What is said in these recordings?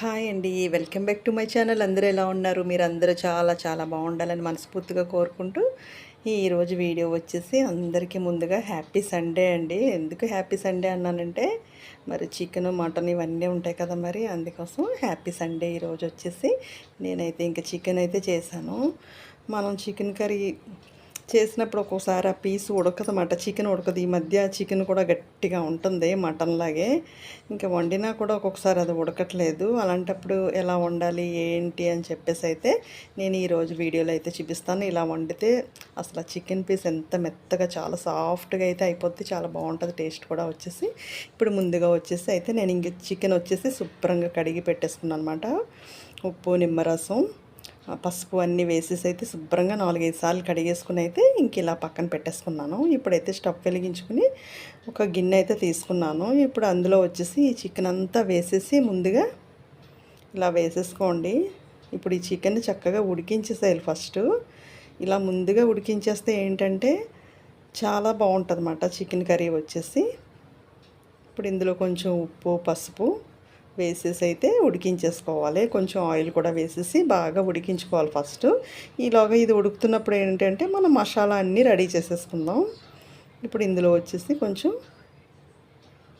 Hi అండి. Welcome back to my channel. అందరూ ఎలా ఉన్నారు? మీరు అందరూ చాలా చాలా బాగుండాలని మనస్ఫూర్తిగా కోరుకుంటూ ఈరోజు వీడియో వచ్చేసి అందరికీ ముందుగా హ్యాపీ సండే అండి. ఎందుకు హ్యాపీ సండే అన్నానంటే మరి చికెన్ మటన్ ఇవన్నీ ఉంటాయి కదా మరి అందుకోసం హ్యాపీ సండే ఈరోజు వచ్చేసి నేనైతే ఇంకా చికెన్ అయితే చేశాను. మనం చికెన్ కర్రీ చేసినప్పుడు ఒక్కోసారి ఆ పీస్ ఉడకదన్నమాట చికెన్ ఉడకదు. ఈ మధ్య చికెన్ కూడా గట్టిగా ఉంటుంది మటన్ లాగే. ఇంకా వండినా కూడా ఒక్కొక్కసారి అది ఉడకట్లేదు. అలాంటప్పుడు ఎలా వండాలి ఏంటి అని చెప్పేసి అయితే నేను ఈరోజు వీడియోలో అయితే చూపిస్తాను. ఇలా వండితే అసలు చికెన్ పీస్ ఎంత మెత్తగా చాలా సాఫ్ట్గా అయితే అయిపోద్ది. చాలా బాగుంటుంది. టేస్ట్ కూడా వచ్చేసి. ఇప్పుడు ముందుగా వచ్చేసి అయితే నేను ఇంక చికెన్ వచ్చేసి శుభ్రంగా కడిగి పెట్టేసుకున్నాను అనమాట ఉప్పు నిమ్మరసం పసుపు అన్నీ వేసేసి అయితే శుభ్రంగా నాలుగైదు సార్లు కడిగేసుకుని అయితే ఇంక ఇలా పక్కన పెట్టేసుకున్నాను. ఇప్పుడైతే స్టవ్ వెలిగించుకుని ఒక గిన్నె అయితే తీసుకున్నాను. ఇప్పుడు అందులో వచ్చేసి ఈ చికెన్ అంతా వేసేసి ముందుగా ఇలా వేసేసుకోండి. ఇప్పుడు ఈ చికెన్ చక్కగా ఉడికించేసేయాలి ఫస్ట్. ఇలా ముందుగా ఉడికించేస్తే ఏంటంటే చాలా బాగుంటుంది అన్నమాట చికెన్ కర్రీ వచ్చేసి. ఇప్పుడు ఇందులో కొంచెం ఉప్పు పసుపు వేసేసి అయితే ఉడికించేసుకోవాలి. కొంచెం ఆయిల్ కూడా వేసేసి బాగా ఉడికించుకోవాలి ఫస్ట్. ఈలోగా ఇది ఉడుకుతున్నప్పుడు ఏంటంటే మనం మసాలా అన్నీ రెడీ చేసేసుకుందాం. ఇప్పుడు ఇందులో వచ్చేసి కొంచెం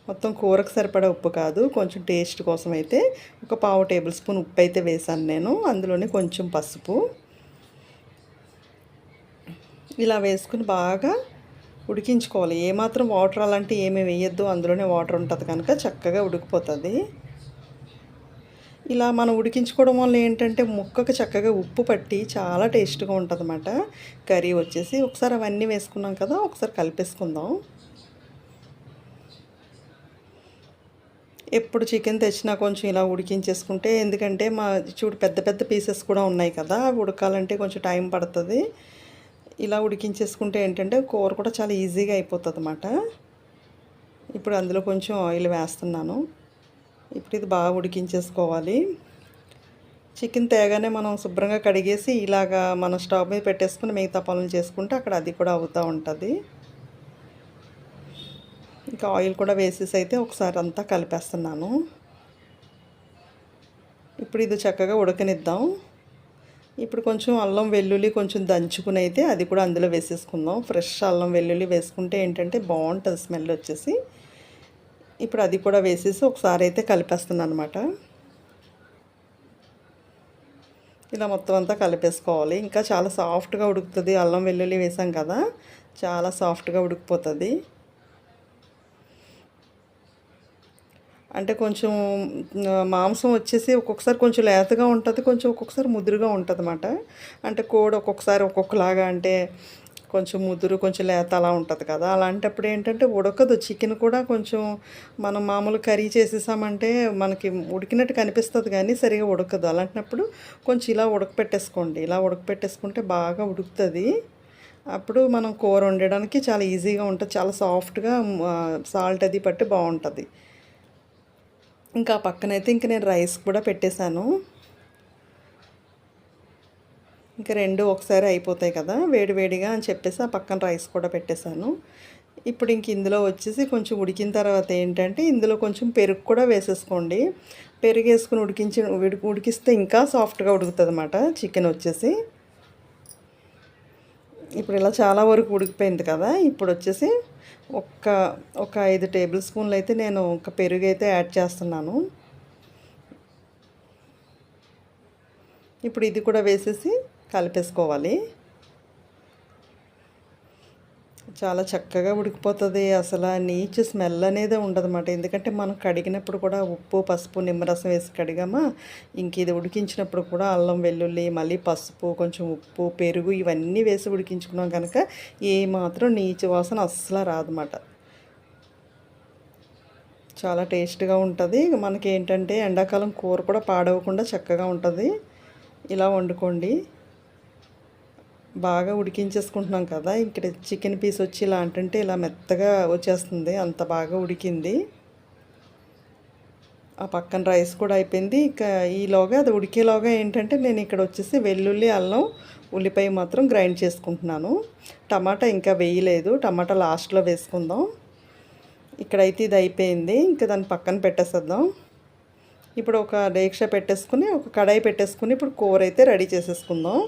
మొత్తం కూరకు సరిపడా ఉప్పు కాదు కొంచెం టేస్ట్ కోసం అయితే ఒక పావు టేబుల్ స్పూన్ ఉప్పు అయితే వేసాను నేను. అందులోనే కొంచెం పసుపు. ఇలా వేసుకుని బాగా ఉడికించుకోవాలి. ఏమాత్రం వాటర్ అలాంటివి ఏమీ వేయద్దు. అందులోనే వాటర్ ఉంటుంది కనుక చక్కగా ఉడికిపోతుంది. ఇలా మనం ఉడికించుకోవడం వల్ల ఏంటంటే ముక్కకు చక్కగా ఉప్పు పట్టి చాలా టేస్ట్గా ఉంటుంది అన్నమాట కర్రీ వచ్చేసి ఒకసారి అవన్నీ వేసుకున్నాం కదా ఒకసారి కలిపేసుకుందాం. ఎప్పుడు చికెన్ తెచ్చినా కొంచెం ఇలా ఉడికించేసుకుంటే ఎందుకంటే మా చూడు పెద్ద పెద్ద పీసెస్ కూడా ఉన్నాయి కదా అవి ఉడకాలంటే కొంచెం టైం పడుతుంది. ఇలా ఉడికించేసుకుంటే ఏంటంటే కూర కూడా చాలా ఈజీగా అయిపోతుంది అన్నమాట ఇప్పుడు అందులో కొంచెం ఆయిల్ వేస్తున్నాను. ఇప్పుడు ఇది బాగా ఉడికించేసుకోవాలి. చికెన్ తేగానే మనం శుభ్రంగా కడిగేసి ఇలాగా మనం స్టవ్ మీద పెట్టేసుకుని మిగతా పనులు చేసుకుంటే అక్కడ అది కూడా అవుతూ ఉంటుంది. ఇంకా ఆయిల్ కూడా వేసేసి అయితే ఒకసారి అంతా కలిపేస్తున్నాను. ఇప్పుడు ఇది చక్కగా ఉడకనిద్దాం. ఇప్పుడు కొంచెం అల్లం వెల్లుల్లి కొంచెం దంచుకుని అయితే అది కూడా అందులో వేసేసుకుందాం. ఫ్రెష్ అల్లం వెల్లుల్లి వేసుకుంటే ఏంటంటే బాగుంటుంది స్మెల్ వచ్చేసి. ఇప్పుడు అది కూడా వేసేసి ఒకసారి అయితే కలిపేస్తున్నాను అనమాట ఇలా మొత్తం అంతా కలిపేసుకోవాలి. ఇంకా చాలా సాఫ్ట్గా ఉడుకుతుంది. అల్లం వెల్లుల్లి వేసాం కదా చాలా సాఫ్ట్గా ఉడికిపోతుంది. అంటే కొంచెం మాంసం వచ్చేసి ఒక్కొక్కసారి కొంచెం లేతగా ఉంటుంది కొంచెం ఒక్కొక్కసారి ముదురుగా ఉంటుంది అన్నమాట అంటే కోడి ఒక్కొక్కసారి ఒక్కొక్కలాగా అంటే కొంచెం ముదురు కొంచెం లేత అలా ఉంటుంది కదా. అలాంటప్పుడు ఏంటంటే ఉడకదు. చికెన్ కూడా కొంచెం మనం మామూలు కర్రీ చేసేసామంటే మనకి ఉడికినట్టు కనిపిస్తుంది కానీ సరిగా ఉడకదు. అలాంటప్పుడు కొంచెం ఇలా ఉడకపెట్టేసుకోండి. ఇలా ఉడకపెట్టేసుకుంటే బాగా ఉడుకుతుంది. అప్పుడు మనం కూర వండడానికి చాలా ఈజీగా ఉంటుంది. చాలా సాఫ్ట్గా సాల్ట్ అది పట్టి బాగుంటుంది. ఇంకా పక్కనైతే ఇంక నేను రైస్ కూడా పెట్టేశాను. ఇంకా రెండు ఒకసారి అయిపోతాయి కదా వేడివేడిగా అని చెప్పేసి ఆ పక్కన రైస్ కూడా పెట్టేశాను. ఇప్పుడు ఇంక ఇందులో వచ్చేసి కొంచెం ఉడికిన తర్వాత ఏంటంటే ఇందులో కొంచెం పెరుగు కూడా వేసేసుకోండి. పెరుగు వేసుకుని ఉడికించి ఉడికిస్తే ఇంకా సాఫ్ట్గా ఉడుకుతుంది చికెన్ వచ్చేసి. ఇప్పుడు ఇలా చాలా వరకు ఉడికిపోయింది కదా ఇప్పుడు వచ్చేసి ఒక్క ఒక ఐదు టేబుల్ స్పూన్లు అయితే నేను ఒక పెరుగు అయితే యాడ్ చేస్తున్నాను. ఇప్పుడు ఇది కూడా వేసేసి కలిపేసుకోవాలి. చాలా చక్కగా ఉడికిపోతుంది. అసలు నీచు స్మెల్ అనేది ఉండదన్నమాట. ఎందుకంటే మనం కడిగినప్పుడు కూడా ఉప్పు పసుపు నిమ్మరసం వేసి కడిగామా ఇంక ఇది ఉడికించినప్పుడు కూడా అల్లం వెల్లుల్లి మళ్ళీ పసుపు కొంచెం ఉప్పు పెరుగు ఇవన్నీ వేసి ఉడికించుకున్నాం కనుక ఏ మాత్రం నీచు వాసన అస్సలు రాదన్నమాట. చాలా టేస్ట్గా ఉంటుంది. మనకి ఏంటంటే ఎండాకాలం కూర కూడా పాడవకుండా చక్కగా ఉంటుంది. ఇలా వండుకోండి. బాగా ఉడికించేసుకుంటున్నాం కదా ఇక్కడ చికెన్ పీస్ వచ్చి ఇలా అంటుంటే ఇలా మెత్తగా వచ్చేస్తుంది అంత బాగా ఉడికింది. ఆ పక్కన రైస్ కూడా అయిపోయింది. ఇక ఈలోగా అది ఉడికేలోగా ఏంటంటే నేను ఇక్కడ వచ్చేసి వెల్లుల్లి అల్లం ఉల్లిపాయ మాత్రం గ్రైండ్ చేసుకుంటున్నాను. టమాటా ఇంకా వేయలేదు టమాటా లాస్ట్లో వేసుకుందాం. ఇక్కడైతే ఇది అయిపోయింది ఇంకా దాన్ని పక్కన పెట్టేసేద్దాం. ఇప్పుడు ఒక డేక్ష పెట్టేసుకుని ఒక కడాయి పెట్టేసుకుని ఇప్పుడు కూర అయితే రెడీ చేసేసుకుందాం.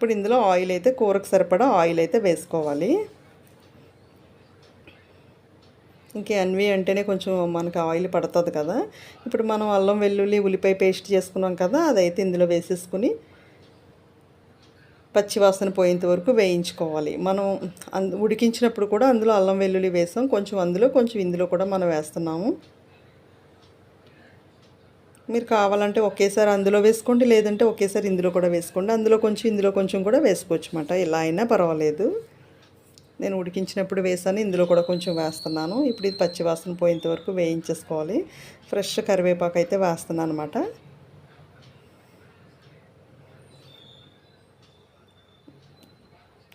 ఇప్పుడు ఇందులో ఆయిల్ అయితే కూరకు సరిపడా ఆయిల్ అయితే వేసుకోవాలి. ఇంకే అన్వి అంటేనే కొంచెం మనకు ఆయిల్ పడుతుంది కదా. ఇప్పుడు మనం అల్లం వెల్లుల్లి ఉల్లిపాయ పేస్ట్ చేసుకున్నాం కదా అదైతే ఇందులో వేసేసుకుని పచ్చివాసన పోయేంత వరకు వేయించుకోవాలి. మనం అందు ఉడికించినప్పుడు కూడా అందులో అల్లం వెల్లుల్లి వేసాం. కొంచెం అందులో కొంచెం ఇందులో కూడా మనం వేస్తున్నాము. మీరు కావాలంటే ఒకేసారి అందులో వేసుకోండి లేదంటే ఒకేసారి ఇందులో కూడా వేసుకోండి. అందులో కొంచెం ఇందులో కొంచెం కూడా వేసుకోవచ్చు అన్నమాట ఎలా అయినా పర్వాలేదు. నేను ఉడికించినప్పుడు వేసాను ఇందులో కూడా కొంచెం వేస్తున్నాను. ఇప్పుడు ఇది పచ్చివాసన పోయేంత వరకు వేయించేసుకోవాలి. ఫ్రెష్ కరివేపాకు అయితే వేస్తున్నాను అనమాట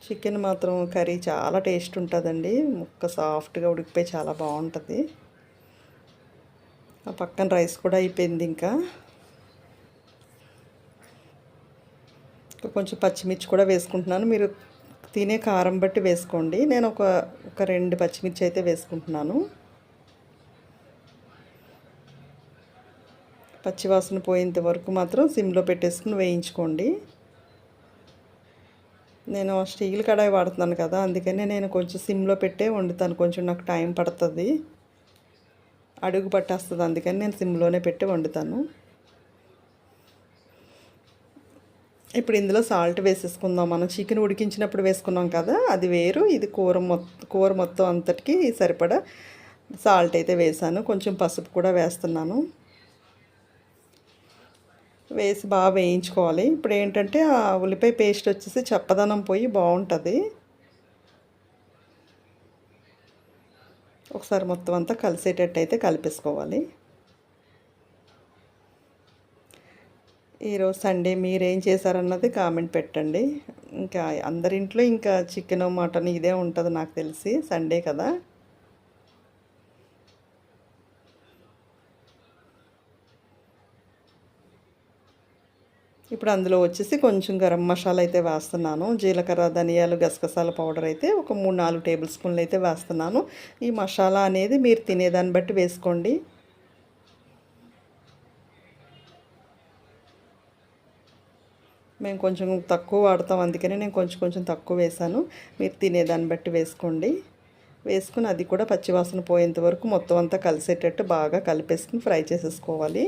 చికెన్ మాత్రం కర్రీ చాలా టేస్ట్ ఉంటుందండి. ముక్క సాఫ్ట్గా ఉడికిపోయి చాలా బాగుంటుంది. పక్కన రైస్ కూడా అయిపోయింది ఇంకా. కొంచెం పచ్చిమిర్చి కూడా వేసుకుంటున్నాను. మీరు తినే కారం బట్టి వేసుకోండి. నేను ఒక ఒక రెండు పచ్చిమిర్చి అయితే వేసుకుంటున్నాను. పచ్చివాసన పోయేంత వరకు మాత్రం సిమ్లో పెట్టేసుకుని వేయించుకోండి. నేను స్టీల్ కడాయి వాడుతున్నాను కదా అందుకనే నేను కొంచెం సిమ్లో పెట్టే వండుతాను. కొంచెం నాకు టైం పడుతుంది. అడుగు పట్టేస్తుంది. అందుకని నేను సిమ్లోనే పెట్టి వండుతాను. ఇప్పుడు ఇందులో సాల్ట్ వేసేసుకుందాం. మనం చికెన్ ఉడికించినప్పుడు వేసుకున్నాం కదా అది వేరు. ఇది కూర మొత్తం కూర మొత్తం అంతటికి సరిపడా సాల్ట్ అయితే వేసాను. కొంచెం పసుపు కూడా వేస్తున్నాను. వేసి బాగా వేయించుకోవాలి. ఇప్పుడు ఏంటంటే ఆ ఉల్లిపాయ పేస్ట్ వచ్చేసి చప్పదనం పోయి బాగుంటుంది. ఒకసారి మొత్తం అంతా కలిసేటట్టు అయితే కలిపేసుకోవాలి. ఈరోజు సండే మీరేం చేశారన్నది కామెంట్ పెట్టండి. ఇంకా అందరింట్లో ఇంకా చికెన్ మటన్ ఇదే ఉంటుంది నాకు తెలిసి సండే కదా. ఇప్పుడు అందులో వచ్చేసి కొంచెం గరం మసాలా అయితే వేస్తున్నాను. జీలకర్ర ధనియాలు గసగసాల పౌడర్ అయితే ఒక మూడు నాలుగు టేబుల్ స్పూన్లు అయితే వేస్తున్నాను. ఈ మసాలా అనేది మీరు తినేదాన్ని బట్టి వేసుకోండి. మేము కొంచెం తక్కువ వాడతాం అందుకనే నేను కొంచెం కొంచెం తక్కువ వేసాను మీరు తినేదాన్ని బట్టి వేసుకోండి. వేసుకుని అది కూడా పచ్చివాసన పోయేంత వరకు మొత్తం అంతా కలిసేటట్టు బాగా కలిపేసుకుని ఫ్రై చేసేసుకోవాలి.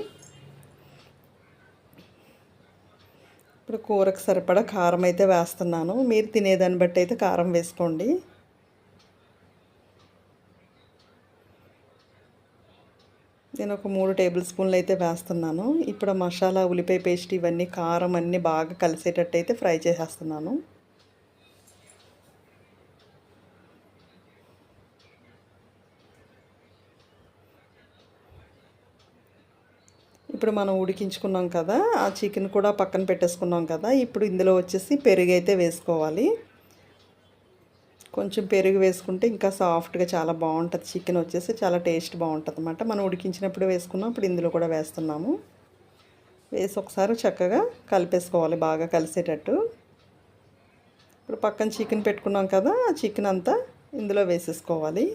ఇప్పుడు కూరకు సరిపడా కారం అయితే వేస్తున్నాను. మీరు తినేదాన్ని బట్టి అయితే కారం వేసుకోండి. నేను ఒక మూడు టేబుల్ స్పూన్లు అయితే వేస్తున్నాను. ఇప్పుడు మసాలా ఉల్లిపాయ పేస్ట్ ఇవన్నీ కారం అన్నీ బాగా కలిసేటట్టు అయితే ఫ్రై చేసేస్తున్నాను. ఇప్పుడు మనం ఉడికించుకున్నాం కదా ఆ చికెన్ కూడా పక్కన పెట్టేసుకున్నాం కదా ఇప్పుడు ఇందులో వచ్చేసి పెరుగు అయితే వేసుకోవాలి. కొంచెం పెరుగు వేసుకుంటే ఇంకా సాఫ్ట్గా చాలా బాగుంటుంది. చికెన్ వచ్చేసి చాలా టేస్ట్ బాగుంటుంది అనమాట మనం ఉడికించినప్పుడు వేసుకున్నాం ఇప్పుడు ఇందులో కూడా వేస్తున్నాము. వేసి ఒకసారి చక్కగా కలిపేసుకోవాలి బాగా కలిసేటట్టు. ఇప్పుడు పక్కన చికెన్ పెట్టుకున్నాం కదా ఆ చికెన్ అంతా ఇందులో వేసేసుకోవాలి.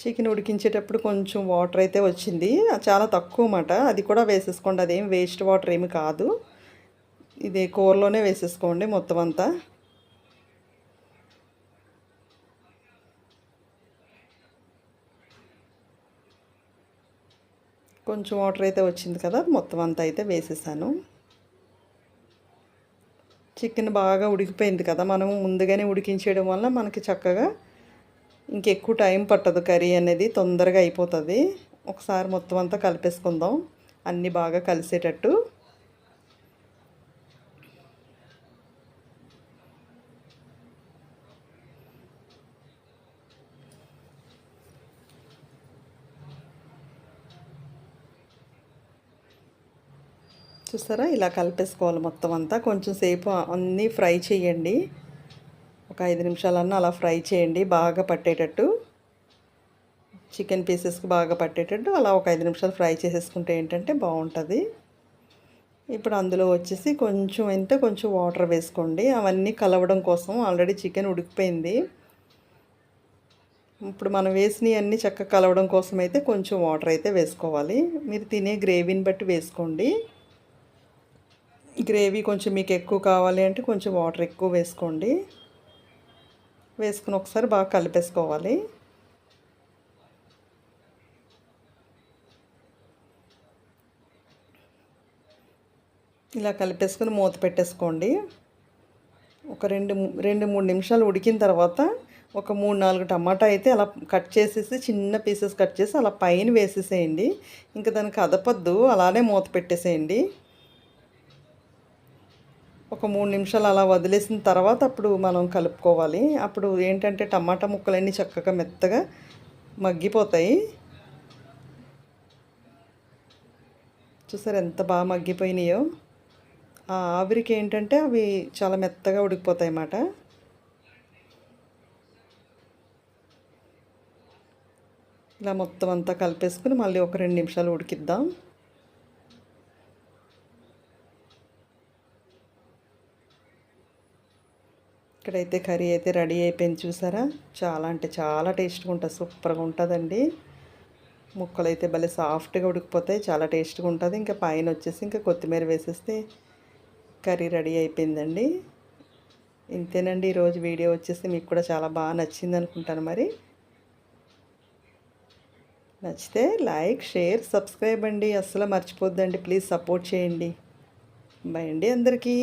చికెన్ ఉడికించేటప్పుడు కొంచెం వాటర్ అయితే వచ్చింది. చాలా తక్కువ మాట అది కూడా వేసేసుకోండి. అదేం వేస్ట్ వాటర్ ఏమి కాదు. ఇది కూరలోనే వేసేసుకోండి మొత్తం అంతా. కొంచెం వాటర్ అయితే వచ్చింది కదా మొత్తం అంతా అయితే వేసేసాను. చికెన్ బాగా ఉడికిపోయింది కదా మనం ముందుగానే ఉడికించేయడం వల్ల మనకి చక్కగా ఇంకెక్కువ టైం పట్టదు కర్రీ అనేది తొందరగా అయిపోతుంది. ఒకసారి మొత్తం అంతా కలిపేసుకుందాం. అన్నీ బాగా కలిసేటట్టు. చూసారా ఇలా కలిపేసుకోవాలి మొత్తం అంతా. కొంచెం సేపు అన్నీ ఫ్రై చేయండి. ఒక ఐదు నిమిషాలన్నా అలా ఫ్రై చేయండి బాగా పట్టేటట్టు. చికెన్ పీసెస్కి బాగా పట్టేటట్టు అలా ఒక ఐదు నిమిషాలు ఫ్రై చేసేసుకుంటే ఏంటంటే బాగుంటుంది. ఇప్పుడు అందులో వచ్చేసి కొంచెం అయితే కొంచెం వాటర్ వేసుకోండి. అవన్నీ కలవడం కోసం ఆల్రెడీ చికెన్ ఉడికిపోయింది. ఇప్పుడు మనం వేసినవి అన్నీ చక్కగా కలవడం కోసం అయితే కొంచెం వాటర్ అయితే వేసుకోవాలి. మీరు తినే గ్రేవీని బట్టి వేసుకోండి. గ్రేవీ కొంచెం మీకు ఎక్కువ కావాలి అంటే కొంచెం వాటర్ ఎక్కువ వేసుకోండి. వేసుకుని ఒకసారి బాగా కలిపేసుకోవాలి. ఇలా కలిపేసుకుని మూత పెట్టేసుకోండి. ఒక రెండు రెండు మూడు నిమిషాలు ఉడికిన తర్వాత ఒక మూడు నాలుగు టమాటా అయితే అలా కట్ చేసేసి చిన్న పీసెస్ కట్ చేసి అలా పైన వేసేసేయండి. ఇంకా దానికి అదపద్దు అలానే మూత పెట్టేసేయండి. ఒక మూడు నిమిషాలు అలా వదిలేసిన తర్వాత అప్పుడు మనం కలుపుకోవాలి. అప్పుడు ఏంటంటే టమాటా ముక్కలన్నీ చక్కగా మెత్తగా మగ్గిపోతాయి. చూసారు ఎంత బాగా మగ్గిపోయినాయో. ఆ ఆవిరికి ఏంటంటే అవి చాలా మెత్తగా ఉడికిపోతాయి అన్నమాట. ఇలా మొత్తం అంతా కలిపేసుకుని మళ్ళీ ఒక రెండు నిమిషాలు ఉడికిద్దాం. ఇక్కడైతే కర్రీ అయితే రెడీ అయిపోయింది చూసారా? చాలా అంటే చాలా టేస్ట్గా ఉంటుంది సూపర్గా ఉంటుందండి. ముక్కలు అయితే భలే సాఫ్ట్గా ఉడికిపోతాయి చాలా టేస్ట్గా ఉంటుంది. ఇంకా పైన వచ్చేసి ఇంకా కొత్తిమీర వేసేస్తే కర్రీ రెడీ అయిపోయిందండి. ఇంతేనండి ఈరోజు వీడియో వచ్చేసి మీకు కూడా చాలా బాగా నచ్చింది అనుకుంటాను మరి. నచ్చితే లైక్ షేర్ సబ్స్క్రైబ్ అండి. అస్సలు మర్చిపోద్దండి ప్లీజ్ సపోర్ట్ చేయండి. బాయ్ అండి అందరికీ.